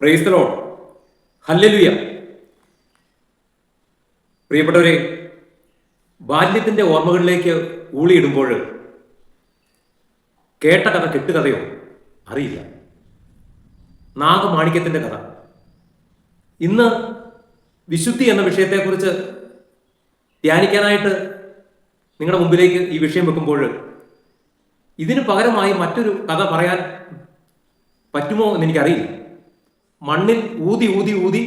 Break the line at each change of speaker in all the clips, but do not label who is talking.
പ്രൈസ്തലോ ഹല്ലലുയ പ്രിയപ്പെട്ടവരെ ബാല്യത്തിന്റെ ഓർമ്മകളിലേക്ക് ഊളിയിടുമ്പോൾ കേട്ട കഥ കെട്ടുകഥയോ? അറിയില്ല. നാഗമാണിക്യത്തിന്റെ കഥ. ഇന്ന് വിശുദ്ധി എന്ന വിഷയത്തെക്കുറിച്ച് ധ്യാനിക്കാനായിട്ട് നിങ്ങളുടെ മുമ്പിലേക്ക് ഈ വിഷയം വെക്കുമ്പോൾ ഇതിനു പകരമായി മറ്റൊരു കഥ പറയാൻ പറ്റുമോ എന്ന് എനിക്കറിയില്ല. മണ്ണിൽ ഊതി ഊതി ഊതി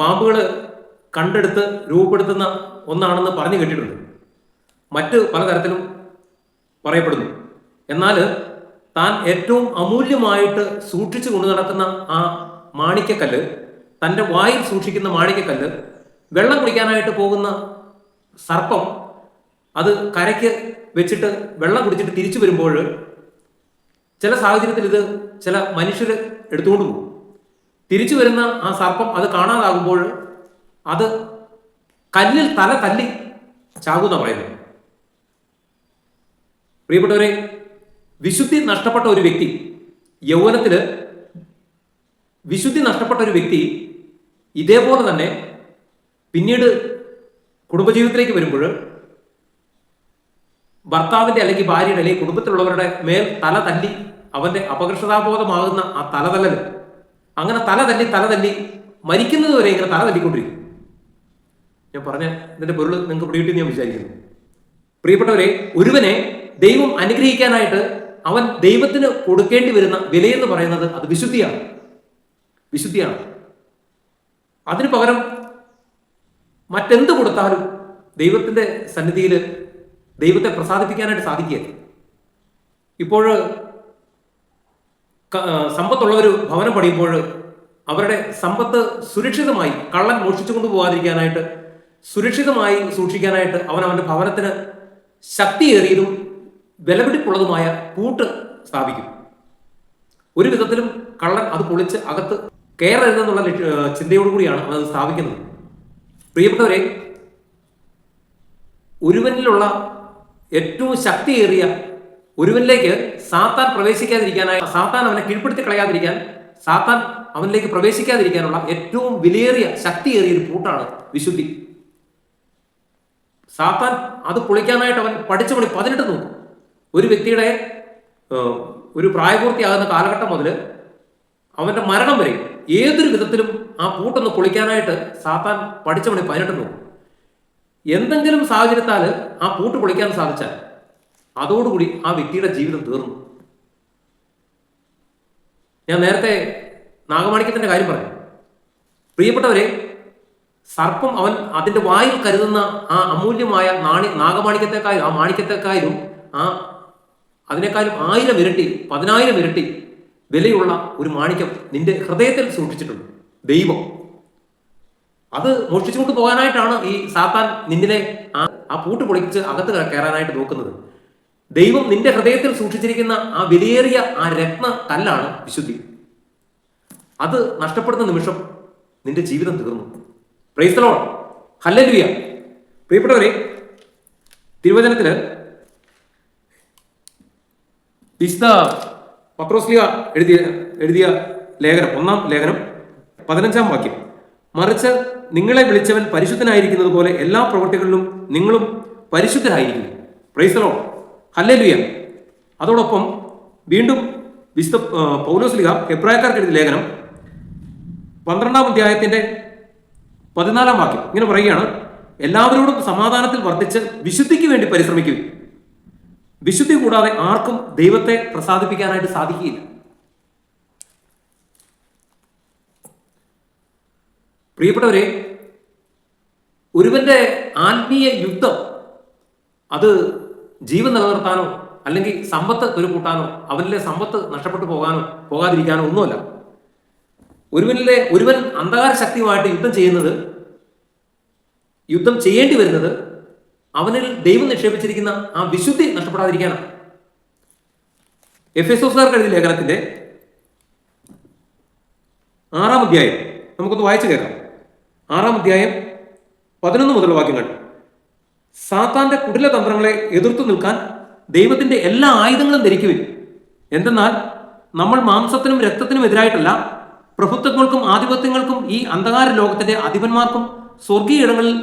പാമ്പുകൾ കണ്ടെടുത്ത് രൂപപ്പെടുത്തുന്ന ഒന്നാണെന്ന് പറഞ്ഞു കേട്ടിട്ടുണ്ട്. മറ്റ് പലതരത്തിലും പറയപ്പെടുന്നു. എന്നാൽ താൻ ഏറ്റവും അമൂല്യമായിട്ട് സൂക്ഷിച്ചു കൊണ്ടു നടക്കുന്ന ആ മാണിക്കക്കല്ല് തന്റെ വായിൽ സൂക്ഷിക്കുന്ന മാണിക്കക്കല്ല് വെള്ളം കുടിക്കാനായിട്ട് പോകുന്ന സർപ്പം അത് കരയ്ക്ക് വെച്ചിട്ട് വെള്ളം കുടിച്ചിട്ട് തിരിച്ചു വരുമ്പോൾ ചില സാഹചര്യത്തിൽ ഇത് ചില മനുഷ്യർ എടുത്തുകൊണ്ട് പോകും. തിരിച്ചു വരുന്ന ആ സർപ്പം അത് കാണാതാകുമ്പോൾ അത് കല്ലിൽ തല തല്ലി ചാകുന്ന പറയുന്നത് പ്രിയപ്പെട്ടവരെ വിശുദ്ധി നഷ്ടപ്പെട്ട ഒരു വ്യക്തി യൗവനത്തിൽ വിശുദ്ധി നഷ്ടപ്പെട്ട ഒരു വ്യക്തി ഇതേപോലെ തന്നെ പിന്നീട് കുടുംബജീവിതത്തിലേക്ക് വരുമ്പോൾ ഭർത്താവിന്റെ അല്ലെങ്കിൽ ഭാര്യയുടെ അല്ലെങ്കിൽ കുടുംബത്തിലുള്ളവരുടെ മേൽ തല തല്ലി അവന്റെ അപകർഷതാബോധമാകുന്ന ആ തല തല്ലൽ അങ്ങനെ തല തല്ലി തല തല്ലി മരിക്കുന്നത് വരെ ഇങ്ങനെ തല തല്ലിക്കൊണ്ടിരിക്കും ഞാൻ പറഞ്ഞ ഇതിന്റെ പൊരുൾ നിങ്ങൾക്ക് പിടികിട്ടി ഞാൻ വിചാരിക്കുന്നു. പ്രിയപ്പെട്ടവരെ ഒരുവനെ ദൈവം അനുഗ്രഹിക്കാനായിട്ട് അവൻ ദൈവത്തിന് കൊടുക്കേണ്ടി വരുന്ന വിലയെന്ന് പറയുന്നത് അത് വിശുദ്ധിയാണ്. വിശുദ്ധിയാണ്. അതിന് പകരം മറ്റെന്ത് കൊടുത്താലും ദൈവത്തിന്റെ സന്നിധിയിൽ ദൈവത്തെ പ്രസാദിപ്പിക്കാനായിട്ട് സാധിക്കുക ഇപ്പോൾ സമ്പത്തുള്ളവർ ഭവനം പണിയുമ്പോൾ അവരുടെ സമ്പത്ത് സുരക്ഷിതമായി കള്ളൻ മോഷിച്ചു കൊണ്ടുപോകാതിരിക്കാനായിട്ട് സുരക്ഷിതമായി സൂക്ഷിക്കാനായിട്ട് അവൻ അവന്റെ ഭവനത്തിന് ശക്തിയേറിയതും വിലപിടിപ്പുള്ളതുമായ പൂട്ട് സ്ഥാപിക്കും. ഒരു വിധത്തിലും കള്ളൻ അത് പൊളിച്ച് അകത്ത് കയറരുതെന്നുള്ള ചിന്തയോടുകൂടിയാണ് അവൻ അത് സ്ഥാപിക്കുന്നത്. പ്രിയപ്പെട്ടവരെ ഒരുവനിലുള്ള ഏറ്റവും ശക്തിയേറിയ ഒരുവനിലേക്ക് സാത്താൻ പ്രവേശിക്കാതിരിക്കാനായി സാത്താൻ അവനെ കീഴ്പ്പെടുത്തി കളയാതിരിക്കാൻ സാത്താൻ അവനിലേക്ക് പ്രവേശിക്കാതിരിക്കാനുള്ള ഏറ്റവും വിലയേറിയ ശക്തിയേറിയ ഒരു പൂട്ടാണ് വിശുദ്ധി. സാത്താൻ അത് പൊളിക്കാനായിട്ട് അവൻ പഠിച്ച പണി പതിനെട്ട് നോക്കും ഒരു വ്യക്തിയുടെ ഒരു പ്രായപൂർത്തിയാകുന്ന കാലഘട്ടം മുതൽ അവന്റെ മരണം വരെ ഏതൊരു വിധത്തിലും ആ പൂട്ടൊന്ന് പൊളിക്കാനായിട്ട് സാത്താൻ പഠിച്ച പണി പതിനെട്ട് നോക്കും എന്തെങ്കിലും സാഹചര്യത്താൽ ആ പൂട്ട് പൊളിക്കാൻ സാധിച്ചാൽ അതോടുകൂടി ആ വ്യക്തിയുടെ ജീവിതം തീർന്നു. ഞാൻ നേരത്തെ നാഗമാണിക്യത്തിന്റെ കാര്യം പറഞ്ഞു. പ്രിയപ്പെട്ടവരെ സർപ്പം അവൻ അതിന്റെ വായിൽ കരുതുന്ന ആ അമൂല്യമായ നാണി നാഗമാണിക്യത്തെക്കാളും ആ മാണിക്യത്തെക്കാളും ആ അതിനേക്കാളും ആയിരം ഇരട്ടി പതിനായിരം ഇരട്ടി വിലയുള്ള ഒരു മാണിക്യം നിന്റെ ഹൃദയത്തിൽ സൂക്ഷിച്ചിട്ടുണ്ട്. ദൈവം. അത് മോഷ്ടിച്ചുകൊണ്ട് പോകാനായിട്ടാണ് ഈ സാത്താൻ നിന്നിനെ ആ ആ പൂട്ട് പൊളിച്ച് അകത്ത് കയറാനായിട്ട് നോക്കുന്നത്. ദൈവം നിന്റെ ഹൃദയത്തിൽ സൂക്ഷിച്ചിരിക്കുന്ന ആ വിലയേറിയ ആ രത്ന കല്ലാണ് വിശുദ്ധി. അത് നഷ്ടപ്പെടുന്ന നിമിഷം നിന്റെ ജീവിതം തീർന്നു. പ്രൈസ്തലോൺ ഹല്ലലുയ പ്രിയപ്പെട്ടവരെ തിരുവചനത്തിൽ വിശുദ്ധ പത്രോസ്ലിയ എഴുതിയ എഴുതിയ ലേഖനം ഒന്നാം ലേഖനം പതിനഞ്ചാം വാക്യം. മറിച്ച് നിങ്ങളെ വിളിച്ചവൻ പരിശുദ്ധനായിരിക്കുന്നത് പോലെ എല്ലാ പ്രവൃത്തികളിലും നിങ്ങളും പരിശുദ്ധരായിരിക്കും. പ്രൈസലോ ഹല്ലലുയ അതോടൊപ്പം വീണ്ടും വിശുദ്ധ പൗലോസ്ലിക എബ്രായക്കാർക്ക് എഴുതിയ ലേഖനം പന്ത്രണ്ടാം അധ്യായത്തിന്റെ പതിനാലാം വാക്യം. ഇങ്ങനെ പറയുകയാണ് എല്ലാവരോടും സമാധാനത്തിൽ വർദ്ധിച്ച് വിശുദ്ധിക്ക് വേണ്ടി പരിശ്രമിക്കുക വിശുദ്ധി കൂടാതെ ആർക്കും ദൈവത്തെ പ്രസാദിപ്പിക്കാനായിട്ട് സാധിക്കുകയില്ല. പ്രിയപ്പെട്ടവരെ ഒരുവന്റെ ആത്മീയ യുദ്ധം അത് ജീവൻ നിലനിർത്താനോ അല്ലെങ്കിൽ സമ്പത്ത് ഒരു കൂട്ടാനോ അവനിലെ സമ്പത്ത് നഷ്ടപ്പെട്ടു പോകാനോ പോകാതിരിക്കാനോ ഒന്നുമല്ല. ഒരുവനിലെ ഒരുവൻ അന്ധകാര ശക്തിയുമായിട്ട് യുദ്ധം ചെയ്യുന്നത് യുദ്ധം ചെയ്യേണ്ടി വരുന്നത് അവനിൽ ദൈവം നിക്ഷേപിച്ചിരിക്കുന്ന ആ വിശുദ്ധി നഷ്ടപ്പെടാതിരിക്കാനാണ്. എഫ് എസ് ഒസുകാർക്ക് എഴുതിയ ലേഖനത്തിന്റെ ആറാം അധ്യായം നമുക്കൊന്ന് വായിച്ചു കേൾക്കാം. ആറാം അധ്യായം പതിനൊന്ന് മുതൽ വാക്യങ്ങൾ. സാത്താന്റെ കുടില തന്ത്രങ്ങളെ എതിർത്തു നിൽക്കാൻ ദൈവത്തിന്റെ എല്ലാ ആയുധങ്ങളും ധരിക്കുവിൻ എന്തെന്നാൽ നമ്മൾ മാംസത്തിനും രക്തത്തിനും എതിരായിട്ടല്ല പ്രഭുത്വങ്ങൾക്കും ആധിപത്യങ്ങൾക്കും ഈ അന്ധകാര ലോകത്തിന്റെ അധിപന്മാർക്കും സ്വർഗീയ ഇടങ്ങളിൽ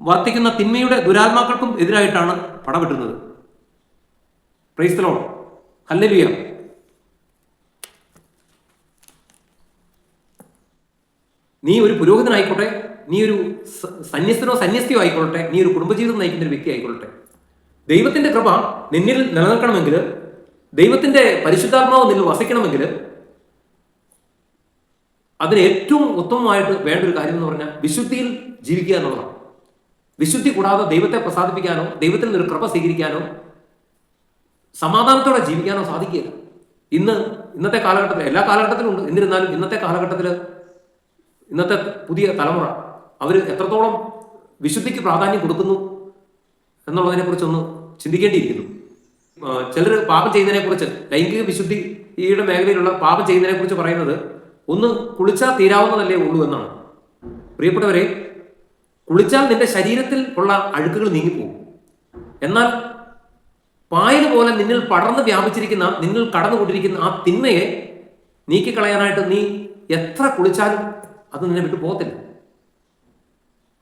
വർത്തിക്കുന്ന തിന്മയുടെ ദുരാത്മാക്കൾക്കും എതിരായിട്ടാണ് പടപെട്ടുന്നത് പ്രൈസ്തലോ ഹല്ലലിയ നീ ഒരു പുരോഹിതനായിക്കോട്ടെ നീ ഒരു സന്യസ്തനോ സന്യസ്തിയോ ആയിക്കൊള്ളട്ടെ. നീ ഒരു കുടുംബജീവിതം നയിക്കുന്ന ഒരു വ്യക്തി ആയിക്കൊള്ളട്ടെ. ദൈവത്തിന്റെ കൃപ നിന്നിൽ നിലനിൽക്കണമെങ്കിൽ ദൈവത്തിന്റെ പരിശുദ്ധാത്മാവ് നിന്നിൽ വസിക്കണമെങ്കിൽ അതിന് ഏറ്റവും ഉത്തമമായിട്ട് വേണ്ട ഒരു കാര്യം എന്ന് പറഞ്ഞാൽ വിശുദ്ധിയിൽ ജീവിക്കുക എന്നുള്ളതാണ്. വിശുദ്ധി കൂടാതെ ദൈവത്തെ പ്രസാദിപ്പിക്കാനോ ദൈവത്തിൽ നിന്നൊരു കൃപ സ്വീകരിക്കാനോ സമാധാനത്തോടെ ജീവിക്കാനോ സാധിക്കില്ല ഇന്ന് ഇന്നത്തെ കാലഘട്ടത്തിൽ എല്ലാ കാലഘട്ടത്തിലും ഉണ്ട്. എന്നിരുന്നാലും ഇന്നത്തെ കാലഘട്ടത്തിൽ ഇന്നത്തെ പുതിയ തലമുറ അവർ എത്രത്തോളം വിശുദ്ധിക്ക് പ്രാധാന്യം കൊടുക്കുന്നു എന്നുള്ളതിനെ കുറിച്ചൊന്ന് ചിന്തിക്കേണ്ടിയിരിക്കുന്നു ചിലർ പാപം ചെയ്യുന്നതിനെ കുറിച്ച് ലൈംഗിക വിശുദ്ധിയുടെ മേഖലയിലുള്ള പാപം ചെയ്യുന്നതിനെ കുറിച്ച് പറയുന്നത് ഒന്ന് കുളിച്ചാൽ തീരാവുന്നതല്ലേ ഉള്ളൂ എന്നാണ്. പ്രിയപ്പെട്ടവരെ കുളിച്ചാൽ നിന്റെ ശരീരത്തിൽ ഉള്ള അഴുക്കുകൾ നീങ്ങിപ്പോകും. എന്നാൽ പായൽ പോലെ നിന്നിൽ പടർന്ന് വ്യാപിച്ചിരിക്കുന്ന നിന്നിൽ കടന്നുകൊണ്ടിരിക്കുന്ന ആ തിന്മയെ നീക്കിക്കളയാനായിട്ട് നീ എത്ര കുളിച്ചാലും അത് നിന്നെ വിട്ടു പോകത്തില്ല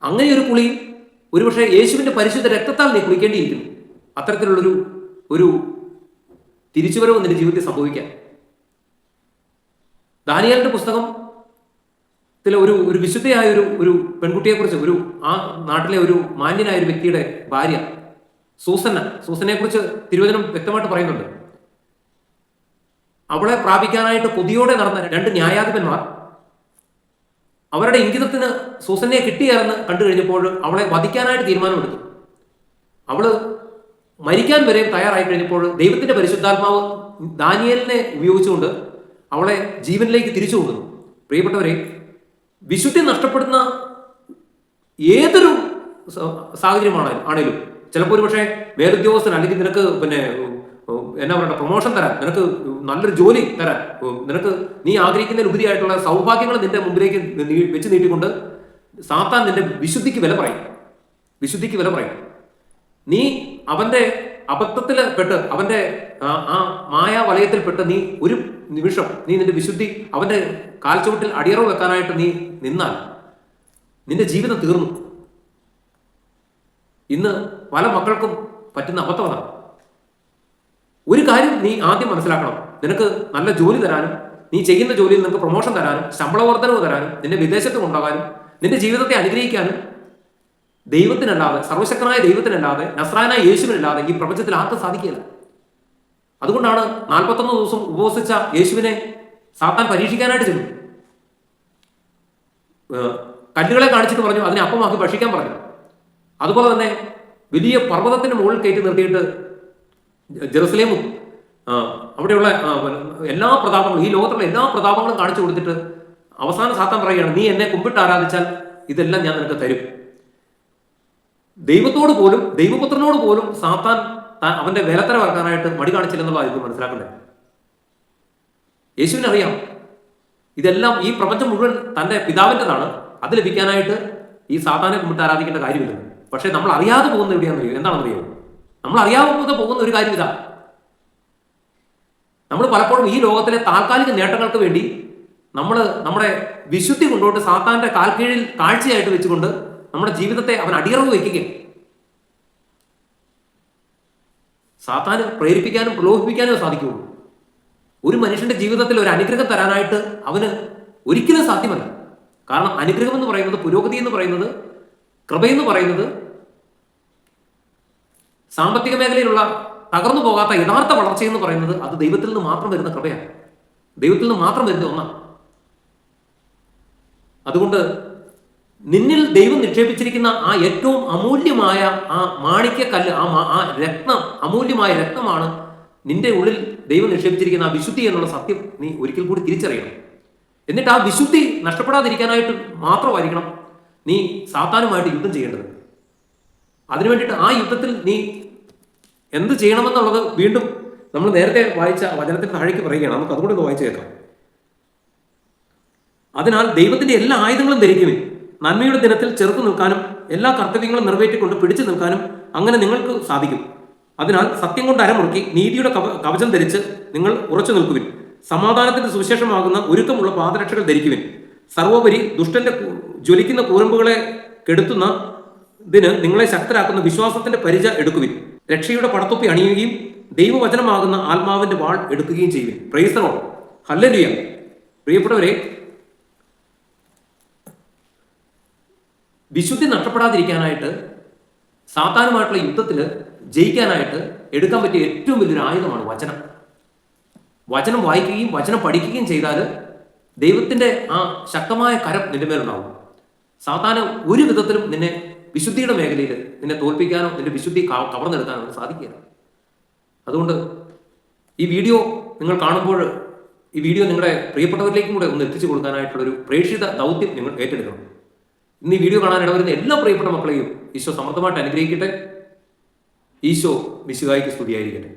അങ്ങനെ ഒരു കുളി ഒരുപക്ഷെ യേശുവിന്റെ പരിശുദ്ധ രക്തത്താൽ നീ കുളിക്കേണ്ടിയിരിക്കുന്നു. അത്തരത്തിലുള്ളൊരു ഒരു തിരിച്ചുവരവ് നിന്റെ ജീവിതത്തിൽ സംഭവിക്കാൻ ദാനിയാലിന്റെ പുസ്തകം ത്തിലെ ഒരു ഒരു വിശുദ്ധയായ ഒരു ഒരു പെൺകുട്ടിയെക്കുറിച്ച് ഒരു ആ നാട്ടിലെ ഒരു മാന്യനായ ഒരു വ്യക്തിയുടെ ഭാര്യ സൂസന്ന സൂസനെ കുറിച്ച് തിരുവചനം വ്യക്തമായിട്ട് പറയുന്നുണ്ട്. അവളെ പ്രാപിക്കാനായിട്ട് കൊതിയോടെ നടന്ന രണ്ട് ന്യായാധിപന്മാർ അവരുടെ ഇംഗിതത്തിന് സൂസനെ കിട്ടിയാണെന്ന് കണ്ടു കഴിഞ്ഞപ്പോൾ അവളെ വധിക്കാനായിട്ട് തീരുമാനമെടുത്തു. അവൾ മരിക്കാൻ വരെ തയ്യാറായി കഴിഞ്ഞപ്പോൾ ദൈവത്തിന്റെ പരിശുദ്ധാത്മാവ് ദാനിയലിനെ ഉപയോഗിച്ചുകൊണ്ട് അവളെ ജീവനിലേക്ക് തിരിച്ചു കൊണ്ടുവന്നു. പ്രിയപ്പെട്ടവരെ വിശുദ്ധി നഷ്ടപ്പെടുന്ന ഏതൊരു സാഹചര്യമാണ് ആണേലും ചിലപ്പോൾ ഒരു പക്ഷേ മേലുദ്യോഗസ്ഥൻ അല്ലെങ്കിൽ നിനക്ക് പിന്നെ എന്നാ പറയണ്ട പ്രൊമോഷൻ തരാൻ. നിനക്ക് നല്ലൊരു ജോലി തരാൻ. നിനക്ക് നീ ആഗ്രഹിക്കുന്ന ഉപരിയായിട്ടുള്ള സൗഭാഗ്യങ്ങൾ നിന്റെ മുമ്പിലേക്ക് വെച്ച് നീട്ടിക്കൊണ്ട് സാത്താൻ നിന്റെ വിശുദ്ധിക്ക് വില പറയും. വിശുദ്ധിക്ക് വില പറയും. നീ അവന്റെ അബദ്ധത്തിൽ പെട്ട് അവന്റെ ആ മായാ വലയത്തിൽ പെട്ട് നീ ഒരു നിമിഷം നീ നിന്റെ വിശുദ്ധി അവന്റെ കാൽച്ചുവട്ടിൽ അടിയറവ് വെക്കാനായിട്ട് നീ നിന്നാൽ നിന്റെ ജീവിതം തീർന്നു. ഇന്ന് പല മക്കൾക്കും പറ്റുന്ന അബദ്ധം അതാണ്. ഒരു കാര്യം നീ ആദ്യം മനസ്സിലാക്കണം. നിനക്ക് നല്ല ജോലി തരാനും നീ ചെയ്യുന്ന ജോലിയിൽ നിനക്ക് പ്രൊമോഷൻ തരാനും ശമ്പള വർധനവ് തരാനും നിന്നെ വിദേശത്ത് കൊണ്ടുപോകാനും നിന്റെ ജീവിതത്തെ അനുഗ്രഹിക്കാനും ദൈവത്തിനല്ലാതെ സർവശക്തനായ ദൈവത്തിനല്ലാതെ നസ്രാനായ യേശുവിനല്ലാതെ ഈ പ്രപഞ്ചത്തിൽ ആർക്കും സാധിക്കില്ല അതുകൊണ്ടാണ് നാൽപ്പത്തൊന്ന് ദിവസം ഉപവസിച്ച യേശുവിനെ സാത്താൻ പരീക്ഷിക്കാനായിട്ട് ചെന്നു കല്ലുകളെ കാണിച്ചിട്ട് പറഞ്ഞു അതിനെ അപ്പമാക്കി ഭക്ഷിക്കാൻ പറഞ്ഞു. അതുപോലെ തന്നെ വലിയ പർവതത്തിന്റെ മുകളിൽ കയറ്റി നിർത്തിയിട്ട് ജെറുസലേമും അവിടെയുള്ള എല്ലാ പ്രതാപങ്ങളും ഈ ലോകത്തുള്ള എല്ലാ പ്രതാപങ്ങളും കാണിച്ചു കൊടുത്തിട്ട് അവസാന സാത്താൻ പറയുകയാണ് നീ എന്നെ കുമ്പിട്ട് ആരാധിച്ചാൽ ഇതെല്ലാം ഞാൻ നിനക്ക് തരും. ദൈവത്തോട് പോലും ദൈവപുത്രനോട് പോലും സാത്താൻ താൻ അവന്റെ വിലത്തര വർക്കാനായിട്ട് മടി കാണിച്ചില്ലെന്നുള്ളതായിരിക്കും മനസ്സിലാക്കേണ്ടത് യേശുവിന് അറിയാം ഇതെല്ലാം ഈ പ്രപഞ്ചം മുഴുവൻ തന്റെ പിതാവിന്റെതാണ്. അത് ലഭിക്കാനായിട്ട് ഈ സാത്താനെ കുമ്പിട്ട് ആരാധിക്കേണ്ട കാര്യമില്ല. പക്ഷെ നമ്മൾ അറിയാതെ പോകുന്ന എവിടെയാണെന്നറിയോ? എന്താണെന്നറിയോ? നമ്മൾ അറിയാതെ പോകുന്ന ഒരു കാര്യം ഇതാ. നമ്മൾ പലപ്പോഴും ഈ ലോകത്തിലെ താൽക്കാലിക നേട്ടങ്ങൾക്ക് വേണ്ടി നമ്മൾ നമ്മുടെ വിശുദ്ധി കൊണ്ടുപോയിട്ട് സാത്താന്റെ കാൽക്കീഴിൽ കാഴ്ചയായിട്ട് വെച്ചുകൊണ്ട് നമ്മുടെ ജീവിതത്തെ അവൻ അടിയറവ് വയ്ക്കുകയാണ്. സാത്താന് പ്രേരിപ്പിക്കാനും പ്രലോഭിപ്പിക്കാനും സാധിക്കുകയുള്ളൂ ഒരു മനുഷ്യന്റെ ജീവിതത്തിൽ ഒരു അനുഗ്രഹം തരാനായിട്ട് അവന് ഒരിക്കലും സാധ്യമല്ല. കാരണം അനുഗ്രഹം എന്ന് പറയുന്നത് പുരോഗതി എന്ന് പറയുന്നത് കൃപയെന്ന് പറയുന്നത് സാമ്പത്തിക മേഖലയിലുള്ള തകർന്നു പോകാത്ത യഥാർത്ഥ വളർച്ച എന്ന് പറയുന്നത് അത് ദൈവത്തിൽ നിന്ന് മാത്രം വരുന്ന കൃപയാണ്. ദൈവത്തിൽ നിന്ന് മാത്രം വരുന്ന ഒന്നാണ്. അതുകൊണ്ട് നിന്നിൽ ദൈവം നിക്ഷേപിച്ചിരിക്കുന്ന ആ ഏറ്റവും അമൂല്യമായ ആ മാണിക്യക്കല്ല് ആ ആ രത്നം അമൂല്യമായ രത്നമാണ് നിന്റെ ഉള്ളിൽ ദൈവം നിക്ഷേപിച്ചിരിക്കുന്ന ആ വിശുദ്ധി എന്നുള്ള സത്യം നീ ഒരിക്കൽ കൂടി തിരിച്ചറിയണം. എന്നിട്ട് ആ വിശുദ്ധി നഷ്ടപ്പെടാതിരിക്കാനായിട്ട് മാത്രമായിരിക്കണം നീ സാത്താനുമായിട്ട് യുദ്ധം ചെയ്യേണ്ടത്. അതിനു വേണ്ടിയിട്ട് ആ യുദ്ധത്തിൽ നീ എന്ത് ചെയ്യണമെന്നുള്ളത് വീണ്ടും നമ്മൾ നേരത്തെ വായിച്ച വചനത്തിന് താഴേക്ക് പറയുകയാണ്. നമുക്ക് അതുകൂടെ ഒന്ന് വായിച്ചു കേൾക്കാം. അതിനാൽ ദൈവത്തിന്റെ എല്ലാ ആയുധങ്ങളും ധരിക്കുവിൻ. നന്മയുടെ ദിനത്തിൽ ചെറുത്തു നിൽക്കാനും എല്ലാ കർത്തവ്യങ്ങളും നിറവേറ്റിക്കൊണ്ട് പിടിച്ചു നിൽക്കാനും അങ്ങനെ നിങ്ങൾക്ക് സാധിക്കും. അതിനാൽ സത്യം കൊണ്ട് അരമുറുക്കി നീതിയുടെ കവ കവചം ധരിച്ച് നിങ്ങൾ ഉറച്ചു നിൽക്കുവിൻ. സമാധാനത്തിന്റെ സുവിശേഷമാകുന്ന ഒരുക്കമുള്ള പാദരക്ഷകൾ ധരിക്കുവിൻ. സർവോപരി ദുഷ്ടന്റെ ജ്വലിക്കുന്ന കൂരമ്പുകളെ കെടുത്തുന്ന ഇതിന് നിങ്ങളെ ശക്തരാക്കുന്ന വിശ്വാസത്തിന്റെ പരിച എടുക്കുവിൻ. രക്ഷയുടെ പടത്തൊപ്പി അണിയുകയും ദൈവവചനമാകുന്ന ആത്മാവിന്റെ വാൾ എടുക്കുകയും ചെയ്യുവിൻ. പ്രൈസറോ ഹല്ലലിയ പ്രിയപ്പെട്ടവരെ വിശുദ്ധി നഷ്ടപ്പെടാതിരിക്കാനായിട്ട് സാത്താനുമായിട്ടുള്ള യുദ്ധത്തിൽ ജയിക്കാനായിട്ട് എടുക്കാൻ പറ്റിയ ഏറ്റവും വലിയൊരു ആയുധമാണ് വചനം. വചനം വായിക്കുകയും വചനം പഠിക്കുകയും ചെയ്താൽ ദൈവത്തിന്റെ ആ ശക്തമായ കരം നിന്റെ മേലുണ്ടാവും. സാധാരണ ഒരു വിധത്തിലും നിന്നെ വിശുദ്ധിയുടെ മേഖലയിൽ നിന്നെ തോൽപ്പിക്കാനോ നിന്റെ വിശുദ്ധി കവർന്നെടുക്കാനോ ഒന്നും സാധിക്കില്ല അതുകൊണ്ട് ഈ വീഡിയോ നിങ്ങൾ കാണുമ്പോൾ ഈ വീഡിയോ നിങ്ങളുടെ പ്രിയപ്പെട്ടവരിലേക്കും കൂടെ ഒന്ന് എത്തിച്ചു കൊടുക്കാനായിട്ടുള്ള ഒരു പ്രേക്ഷിത ദൗത്യം നിങ്ങൾ ഏറ്റെടുക്കണം. ഇന്ന് ഈ വീഡിയോ കാണാൻ ഇടവരുന്ന എല്ലാ പ്രിയപ്പെട്ട മക്കളെയും ഈശോ സമർത്ഥമായിട്ട് അനുഗ്രഹിക്കട്ടെ. ഈശോ വിശുകായിക്ക് സ്തുതിയായിരിക്കട്ടെ.